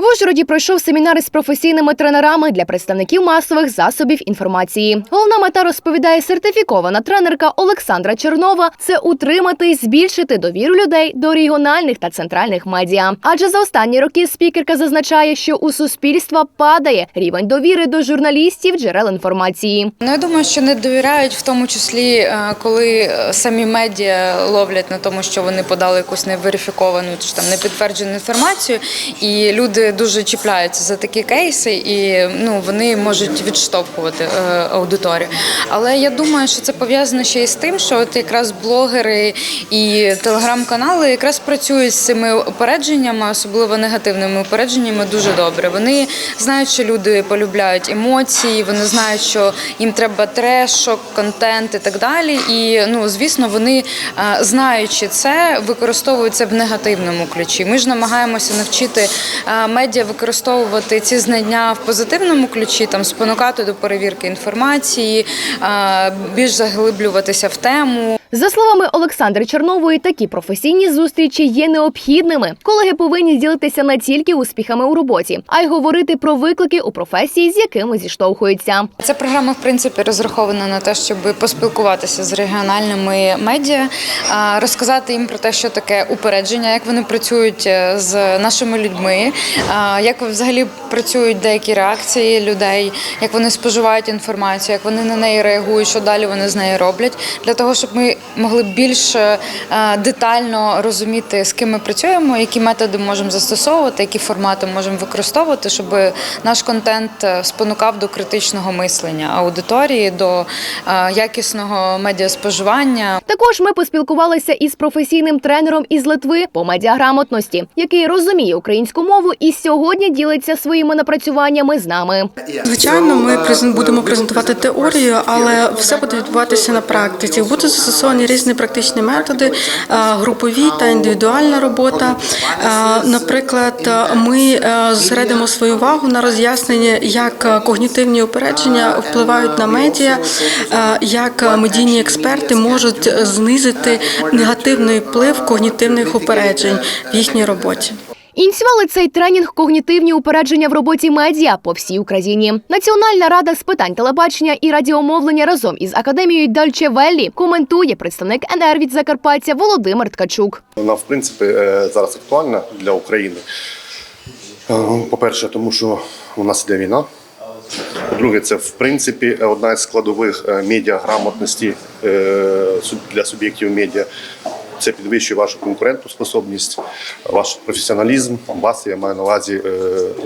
В Ужгороді пройшов семінар із професійними тренерами для представників масових засобів інформації. Головна мета розповідає сертифікована тренерка Олександра Чернова. Це утримати і збільшити довіру людей до регіональних та центральних медіа. Адже за останні роки спікерка зазначає, що у суспільства падає рівень довіри до журналістів джерел інформації. Ну, я думаю, що не довіряють, в тому числі, е, коли е, самі медіа ловлять на тому, що вони подали якусь неверифіковану чи там непідтверджену інформацію, і люди дуже чіпляються за такі кейси, і ну вони можуть відштовхувати е, аудиторію. Але я думаю, що це пов'язано ще й з тим, що от якраз блогери і телеграм-канали якраз працюють з цими упередженнями, особливо негативними упередженнями, дуже добре. Вони знають, що люди полюбляють емоції, вони знають, що їм треба трешок, контент і так далі. І ну, звісно, вони, е, знаючи це, використовують це в негативному ключі. Ми ж намагаємося навчити е, медіа використовувати ці знання в позитивному ключі, там спонукати до перевірки інформації, більш заглиблюватися в тему. За словами Олександри Чернової, такі професійні зустрічі є необхідними. Колеги повинні ділитися не тільки успіхами у роботі, а й говорити про виклики у професії, з якими зіштовхуються. Ця програма, в принципі, розрахована на те, щоб поспілкуватися з регіональними медіа, розказати їм про те, що таке упередження, як вони працюють е, з нашими людьми, як взагалі працюють деякі реакції людей, як вони споживають інформацію, як вони на неї реагують, що далі вони з нею роблять, для того, щоб ми могли більш е, детально розуміти, з ким ми працюємо, які методи можемо застосовувати, які формати можемо використовувати, щоб наш контент е, спонукав до критичного мислення аудиторії, до е, якісного медіаспоживання. Також ми поспілкувалися із професійним тренером із Литви по медіаграмотності, який розуміє українську мову і сьогодні ділиться своїми напрацюваннями з нами. Звичайно, ми будемо презентувати теорію, але все буде відбуватися на практиці. Будуть застосовані різні практичні методи, е, групові та індивідуальна робота. Е, Наприклад, ми е, зосередимо свою увагу на роз'ясненні, як когнітивні упередження впливають на медіа, як медійні експерти можуть знизити негативний вплив когнітивних упереджень в їхній роботі. Ініціювали цей тренінг когнітивні упередження в роботі медіа по всій Україні. Національна рада з питань телебачення і радіомовлення разом із академією Дальче Веллі коментує представник НР від Закарпаття Володимир Ткачук. Вона, в принципі, е, зараз актуальна для України. Е, По-перше, тому що у нас іде війна. По-друге, це в принципі одна із складових е, медіаграмотності для суб'єктів медіа. Це підвищує вашу конкурентну способність, ваш професіоналізм, вас я маю на увазі е,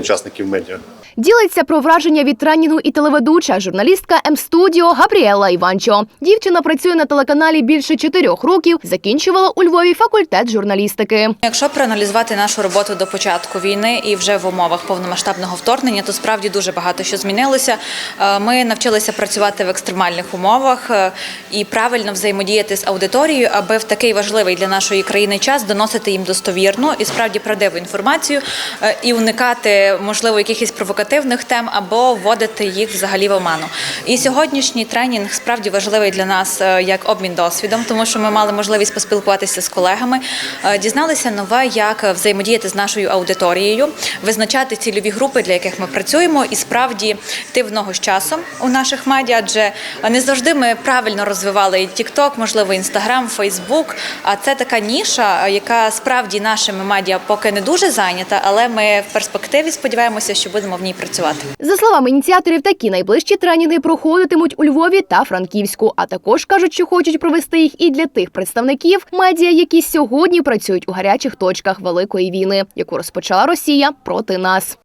учасників медіа. Ділиться про враження від тренінгу і телеведуча журналістка М-студіо Габріела Іванчо. Дівчина працює на телеканалі більше чотирьох років. Закінчувала у Львові факультет журналістики. Якщо проаналізувати нашу роботу до початку війни і вже в умовах повномасштабного вторгнення, то справді дуже багато що змінилося. Е, Ми навчилися працювати в екстремальних умовах е, і правильно взаємодіяти з аудиторією, аби в такий важливий для нашої країни час доносити їм достовірну і справді правдиву інформацію е, і уникати можливо якихось провокативних тем або вводити їх взагалі в оману. І сьогоднішній тренінг справді важливий для нас е, як обмін досвідом, тому що ми мали можливість поспілкуватися з колегами, е, дізналися нове, як взаємодіяти з нашою аудиторією, визначати цільові групи, для яких ми працюємо, і справді йти в ногу з часом у наших медіа, адже не завжди ми правильно розвивали і TikTok, можливо, Instagram, Facebook, Це така ніша, яка справді нашими медіа поки не дуже зайнята, але ми в перспективі сподіваємося, що будемо в ній працювати. За словами ініціаторів, такі найближчі тренінги проходитимуть у Львові та Франківську. А також кажуть, що хочуть провести їх і для тих представників медіа, які сьогодні працюють у гарячих точках великої війни, яку розпочала Росія проти нас.